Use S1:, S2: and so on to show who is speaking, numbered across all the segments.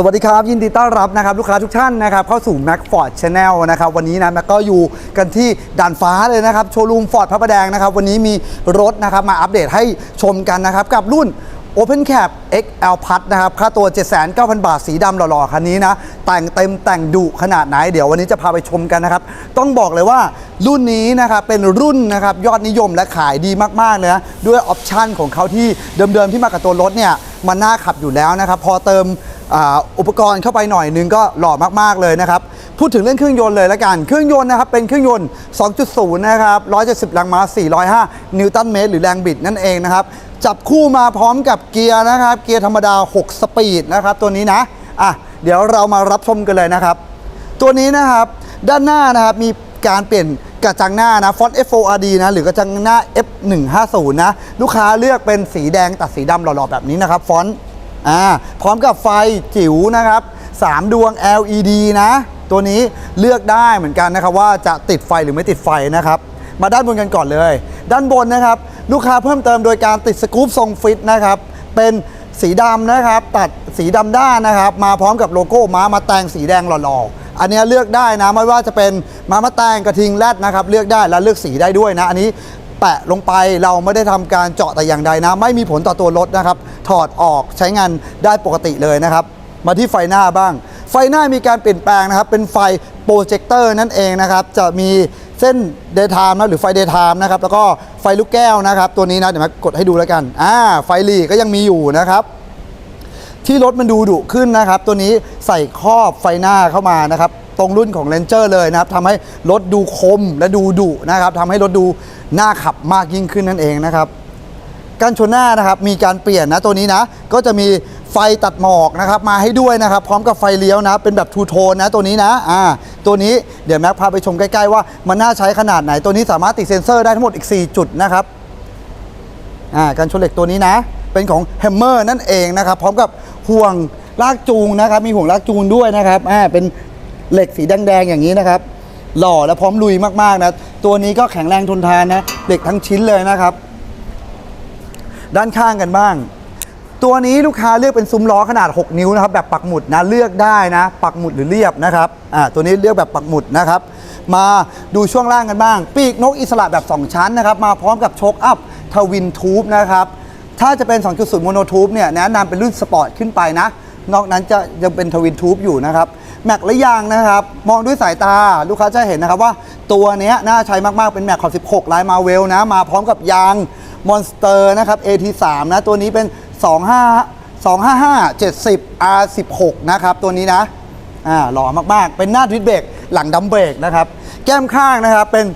S1: สวัสดีครับ ยินดีต้อนรับนะครับ ลูกค้าทุกท่านนะครับ เข้าสู่ Mac Ford Channel นะครับ วันนี้นะแม็กก็อยู่กันที่ด่านฟ้าเลยนะครับ โชว์รูมฟอร์ดพระประแดงนะครับ วันนี้มีรถนะครับ มาอัปเดตให้ชมกันนะครับ กับรุ่น Open Cap XL Plus นะครับ ค่าตัว 79,000 บาทสีดำหล่อๆ คันนี้นะ แต่งเต็มแต่งดุขนาดไหน เดี๋ยววันนี้จะพาไปชมกันนะครับ ต้องบอกเลยว่ารุ่นนี้นะครับ เป็นรุ่นนะครับ ยอดนิยมและขายดีมากๆเลยนะ ด้วยออปชันของเขาที่เดิมๆที่มากับตัวรถเนี่ย มันน่าขับอยู่แล้วนะครับ พอเติม อุปกรณ์เข้าไปหน่อยนึงก็หล่อมากๆเลยนะครับ พูดถึงเรื่องเครื่องยนต์เลยละกัน เครื่องยนต์นะครับเป็นเครื่องยนต์ 2.0 นะครับ 170 แรงม้า 405 นิวตันเมตรหรือแรงบิดนั่นเองนะครับ จับคู่มาพร้อมกับเกียร์นะครับ เกียร์ธรรมดา 6 สปีดนะครับ ตัวนี้นะ อะ เดี๋ยวเรามารับชมกันเลยนะครับ ตัวนี้นะครับ ด้านหน้านะครับมีการเปลี่ยนกระจังหน้านะฟอนต์ FORD นะหรือกระจังหน้า F150 นะลูกค้าเลือกเป็นสีแดงตัดสีดำหล่อๆแบบนี้นะครับฟอนต์ อ่าพร้อมกับไฟจิ๋วนะครับ 3 ดวง LED นะ ตัวนี้เลือกได้เหมือนกันนะครับ ว่าจะติดไฟหรือไม่ติดไฟนะครับ มาด้านบนกันก่อนเลย ด้านบนนะครับ ลูกค้าเพิ่มเติมโดยการติดสกู๊ปทรงฟิตนะครับ เป็นสีดำนะครับ ตัดสีดำด้านนะครับ มาพร้อมกับโลโก้ม้ามาแตงสีแดงหล่อๆอันนี้เลือกได้นะไม่ว่าจะเป็นม้ามาแตงกระทิงแรดนะครับ เลือกได้และเลือกสีได้ด้วยนะ อันนี้ แปะลงไปเราไม่ได้ทำการเจาะแต่อย่างใดนะ ไม่มีผลต่อตัวรถนะครับ ถอดออกใช้งานได้ปกติเลยนะครับ มาที่ไฟหน้าบ้าง ไฟหน้ามีการเปลี่ยนแปลงนะครับ เป็นไฟโปรเจคเตอร์นั่นเองนะครับ จะมีเส้นเดย์ไทม์นะหรือไฟเดย์ไทม์นะครับ แล้วก็ไฟลูกแก้วนะครับ ตัวนี้นะเดี๋ยวมากดให้ดูแล้วกันอ่าไฟลีก็ยังมีอยู่นะครับที่รถมันดูดุขึ้นนะครับ ตัวนี้ใส่ครอบไฟหน้าเข้ามานะครับ ตรงรุ่นของ Ranger เลยนะครับทำให้รถดูคมและดูดุนะครับทำให้รถดูน่าขับมากยิ่งขึ้นนั่นเองนะครับการชนหน้านะครับมีการเปลี่ยนนะตัวนี้นะ ก็จะมีไฟตัดหมอกนะครับมาให้ด้วยนะครับ พร้อมกับไฟเลี้ยวนะ เป็นแบบทูโทนนะตัวนี้นะอ่าตัวนี้เดี๋ยวแม็กพาไปชมใกล้ๆว่ามันน่าใช้ขนาดไหน ตัวนี้สามารถติดเซ็นเซอร์ได้ทั้งหมดอีก 4 จุดนะครับอ่าการชนเหล็กตัวนี้นะ เป็นของ Hammer นั่นเองนะครับ พร้อมกับห่วงลากจูงนะครับ มีห่วงลากจูงด้วยนะครับอ่าเป็น เหล็กสีแดงๆอย่างนี้นะครับ หล่อและพร้อมลุยมากๆนะ ตัวนี้ก็แข็งแรงทนทานนะเหล็กทั้งชิ้นเลยนะครับ ด้านข้างกันบ้าง ตัวนี้ลูกค้าเลือกเป็นซุ้มล้อขนาด 6 นิ้วนะครับ แบบปักหมุดนะเลือกได้นะ ปักหมุดหรือเรียบนะครับอ่าตัวนี้เลือกแบบปักหมุดนะครับ มาดูช่วงล่างกันบ้าง ปีกนกอิสระแบบ 2 ชั้นนะครับ มาพร้อมกับโชคอัพทวินทูบนะครับถ้าจะเป็น 2.0 โมโนทูบเนี่ยแนะนำเป็นรุ่นสปอร์ตขึ้นไปนะ นอกนั้นจะยังเป็นทวินทูบอยู่นะครับแม็กและยางนะครับ มองด้วยสายตาลูกค้าจะเห็นนะครับว่าตัวนี้น่าใช้มากๆเป็นแม็กขอบ 16 ลายมาเวลนะ มาพร้อมกับยางมอนสเตอร์นะครับ AT3 นะตัวนี้เป็น 25 255 70 R16 นะครับตัวนี้นะอ่าหล่อมากๆ เป็นหน้าทวิตเบรกหลังดัมเบรกนะครับ แก้มข้างนะครับเป็น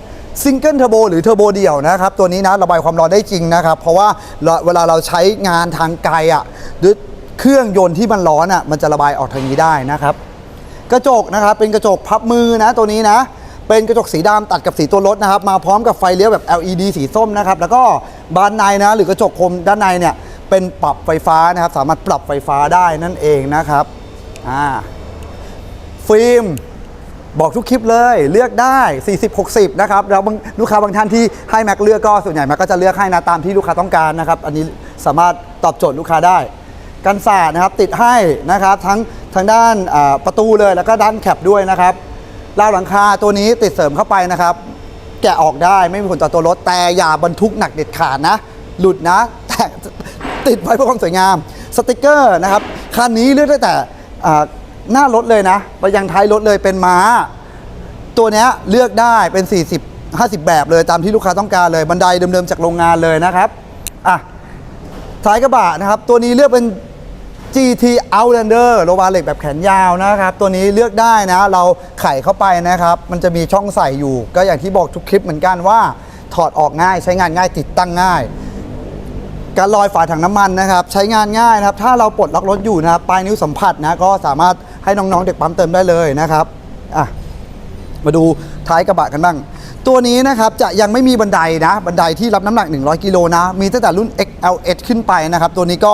S1: ซิงเกิลเทอร์โบหรือเทอร์โบเดี่ยวนะครับ ตัวนี้นะระบายความร้อนได้จริงนะครับ เพราะว่าเวลาเราใช้งานทางไกลอะ เครื่องยนต์ที่มันร้อนอะมันจะระบายออกทางนี้ได้นะครับ กระจกนะครับเป็นกระจกพับมือนะตัวนี้นะ เป็นกระจกสีดำตัดกับสีตัวรถนะครับ มาพร้อมกับไฟเลี้ยวแบบ LED สีส้มนะครับ แล้วก็บานในนะ หรือกระจกคมด้านในเนี่ยเป็นปรับไฟฟ้านะครับ สามารถปรับไฟฟ้าได้นั่นเองนะครับอ่าฟิล์มบอกทุกคลิปเลยเลือกได้ 40 60 นะครับแล้วบาลูกค้าบางท่านที่ให้แม็กเลือกก็ส่วนใหญ่แม็กก็จะเลือกให้นะตามที่ลูกค้าต้องการนะครับ อันนี้สามารถตอบโจทย์ลูกค้าได้ กันศาสตร์นะครับติดให้นะครับทั้งทางด้านประตูเลยแล้วก็ด้านแคปด้วยนะครับราวหลังคาตัวนี้ติดเสริมเข้าไปนะครับ แกะออกได้ไม่มีผลต่อตัวรถ แต่อย่าบรรทุกหนักเด็ดขาดนะ หลุดนะแต่ติดไว้เพื่อความสวยงามสติกเกอร์นะครับคันนี้เลือกได้แต่หน้ารถเลยนะไปยังท้ายรถเลยเป็นม้า ตัวนี้เลือกได้เป็น 40 50 แบบเลยตามที่ลูกค้าต้องการเลยบันไดเดิมๆจากโรงงานเลยนะครับอะท้ายกระบะนะครับ ตัวนี้เลือกเป็น GT Outlander โลบาเหล็กแบบแขนยาวนะครับ ตัวนี้เลือกได้นะ เราไขเข้าไปนะครับ มันจะมีช่องใส่อยู่ ก็อย่างที่บอกทุกคลิปเหมือนกันว่า ถอดออกง่ายใช้งานง่ายติดตั้งง่าย การลอยฝาถังน้ำมันนะครับ ใช้งานง่ายนะครับ ถ้าเราปลดล็อกรถอยู่นะครับปลายนิ้วสัมผัสนะก็สามารถให้น้องๆเด็กปั๊มเติมได้เลยนะครับอะมาดูท้ายกระบะกันบ้างตัวนี้นะครับจะยังไม่มีบันไดนะ บันไดที่รับน้ำหนัก 100 กิโลนะ มีตั้งแต่รุ่น XLS ขึ้นไปนะครับ ตัวนี้ก็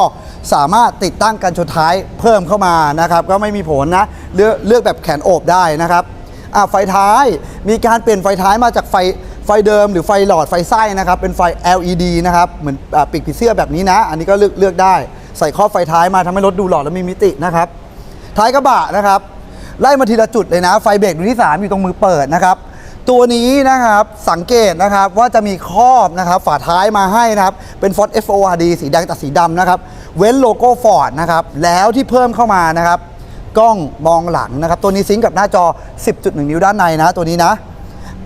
S1: สามารถติดตั้งกันชนท้ายเพิ่มเข้ามานะครับ ก็ไม่มีผลนะเลือกเลือกแบบแขนโอบได้นะครับไฟท้ายมีการเปลี่ยนไฟท้ายมาจากไฟไฟเดิมหรือไฟหลอดไฟไส้นะครับ เป็นไฟ LED นะครับ เหมือนอปีกผีเสื้อแบบนี้นะ อันนี้ก็เลือกเลือกได้ ใส่ข้อไฟท้ายมาทำให้รถดูหล่อและมีมิตินะครับ ท้ายกระบะนะครับ ไล่มาทีละจุดเลยนะ ไฟเบรกดวงที่ 3 อยู่ตรงมือเปิดนะครับ ตัวนี้นะครับสังเกตนะครับว่าจะมีครอบนะครับฝาท้ายมาให้นะครับเป็น Ford FORD สีแดงตัดสีดำนะครับเว้นโลโก้ Ford นะครับแล้วที่เพิ่มเข้ามานะครับกล้องมองหลังนะครับตัวนี้ซิงกับหน้าจอ 10.1 นิ้วด้านในนะตัวนี้นะ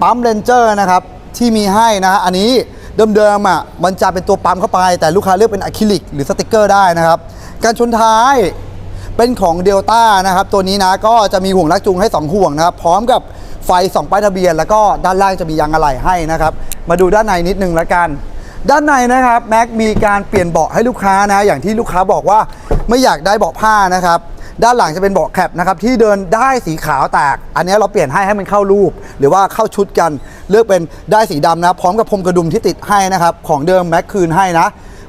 S1: ปั๊มเลนเจอร์นะครับที่มีให้นะฮะอันนี้เดิมๆอะมันจะเป็นตัวปั๊มเข้าไป แต่ลูกค้าเลือกเป็นอะคริลิกหรือสติกเกอร์ได้นะครับ การชนท้ายเป็นของเดลต้านะครับ ตัวนี้นะก็จะมีห่วงลากจูงให้ 2 ห่วงนะครับ พร้อมกับ ไฟ2ป้ายทะเบียน แล้วก็ด้านล่างจะมียางอะไหล่ให้นะครับ มาดูด้านในนิดนึงละกัน ด้านในนะครับแม็กมีการเปลี่ยนเบาะให้ลูกค้านะ อย่างที่ลูกค้าบอกว่าไม่อยากได้เบาะผ้านะครับด้านหลังจะเป็นเบาะแคปนะครับที่เดินได้สีขาวแตก อันนี้เราเปลี่ยนให้ให้มันเข้ารูป หรือว่าเข้าชุดกัน เลือกเป็นได้สีดำนะ พร้อมกับพรมกระดุมที่ติดให้นะครับ ของเดิมแม็กคืนให้นะ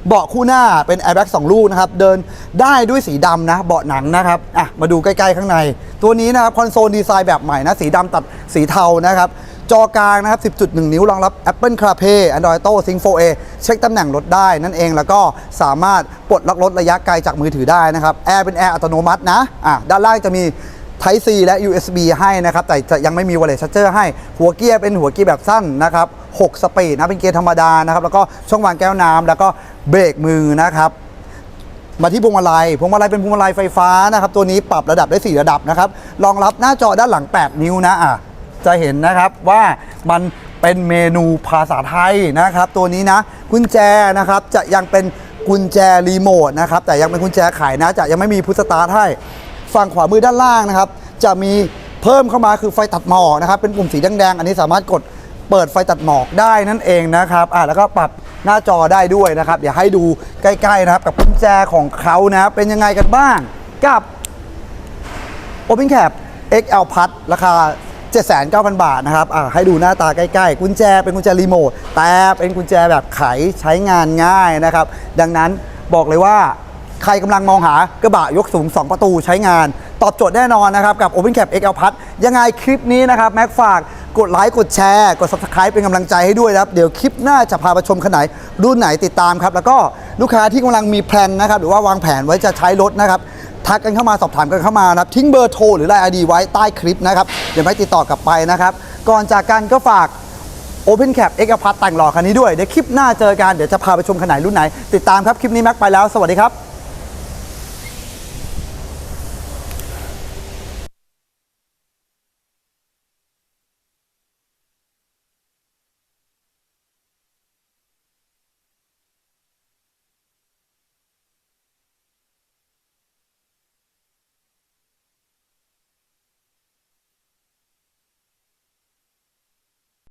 S1: เบาะคู่หน้าเป็นแอร์แบ็กสองลูกนะครับ เดินได้ด้วยสีดำนะ เบาะหนังนะครับอะมาดูใกล้ๆข้างใน ตัวนี้นะครับคอนโซลดีไซน์แบบใหม่นะสีดำตัดสีเทานะครับจอกลางนะครับ 10.1 นิ้วรองรับ Apple CarPlay Android Auto Sync 4A เช็คตำแหน่งรถได้นั่นเองแล้วก็สามารถปลดล็อกรถระยะไกลจากมือถือได้นะครับแอร์เป็นแอร์อัตโนมัตินะอะด้านล่างจะมี Type C และ USB ให้นะครับ แต่จะยังไม่มี Wireless Charger ให้หัวเกียร์เป็นหัวเกียร์แบบสั้นนะครับ 6 สปีดนะ เป็นเกียร์ธรรมดานะครับ แล้วก็ช่องวางแก้วน้ำแล้วก็ เบรกมือนะครับ มาที่พวงมาลัยพวงมาลัยเป็นพวงมาลัยไฟฟ้านะครับ ตัวนี้ปรับระดับได้ 4 ระดับนะครับรองรับหน้าจอด้านหลัง 8 นิ้วนะอะจะเห็นนะครับว่ามันเป็นเมนูภาษาไทยนะครับ ตัวนี้นะกุญแจนะครับจะยังเป็นกุญแจรีโมทนะครับแต่ยังเป็นกุญแจไขนะจะยังไม่มีพุทสตาร์ทให้ฝั่งขวามือด้านล่างนะครับ จะมีเพิ่มเข้ามาคือไฟตัดหมอกนะครับ เป็นปุ่มสีแดงๆอันนี้สามารถกด เปิดไฟตัดหมอกได้นั่นเองนะครับอะแล้วก็ปรับหน้าจอได้ด้วยนะครับ เดี๋ยวให้ดูใกล้ๆนะครับ กับกุญแจของเขานะครับเป็นยังไงกันบ้างกับ Open Cap XL Plus ราคา 79,000 บาทนะครับอะให้ดูหน้าตาใกล้ๆ กุญแจเป็นกุญแจรีโมทแต่เป็นกุญแจแบบไขใช้งานง่ายนะครับ ดังนั้นบอกเลยว่าใครกำลังมองหากระบะยกสูง 2 ประตูใช้งาน ตอบโจทย์แน่นอนนะครับ กับ Open Cap XL Plus ยังไงคลิปนี้นะครับ แม็กฝาก กดไลค์กดแชร์กด Subscribe เป็นกำลังใจให้ด้วยนะครับ เดี๋ยวคลิปหน้าจะพาไปชมขนาดรุ่นไหนติดตามครับ แล้วก็ลูกค้าที่กำลังมีแพลนนะครับ หรือว่าวางแผนไว้จะใช้รถนะครับ ทักกันเข้ามาสอบถามกันเข้ามานะครับ ทิ้งเบอร์โทรหรือไลน์ไอดีไว้ใต้คลิปนะครับ เดี๋ยวให้ติดต่อกลับไปนะครับ ก่อนจากกันก็ฝาก Open Cap X พัทแต่งหล่อคันนี้ด้วย เดี๋ยวคลิปหน้าเจอกัน เดี๋ยวจะพาไปชมขนาดรุ่นไหน ติดตามครับ คลิปนี้แม็กไปแล้ว สวัสดีครับ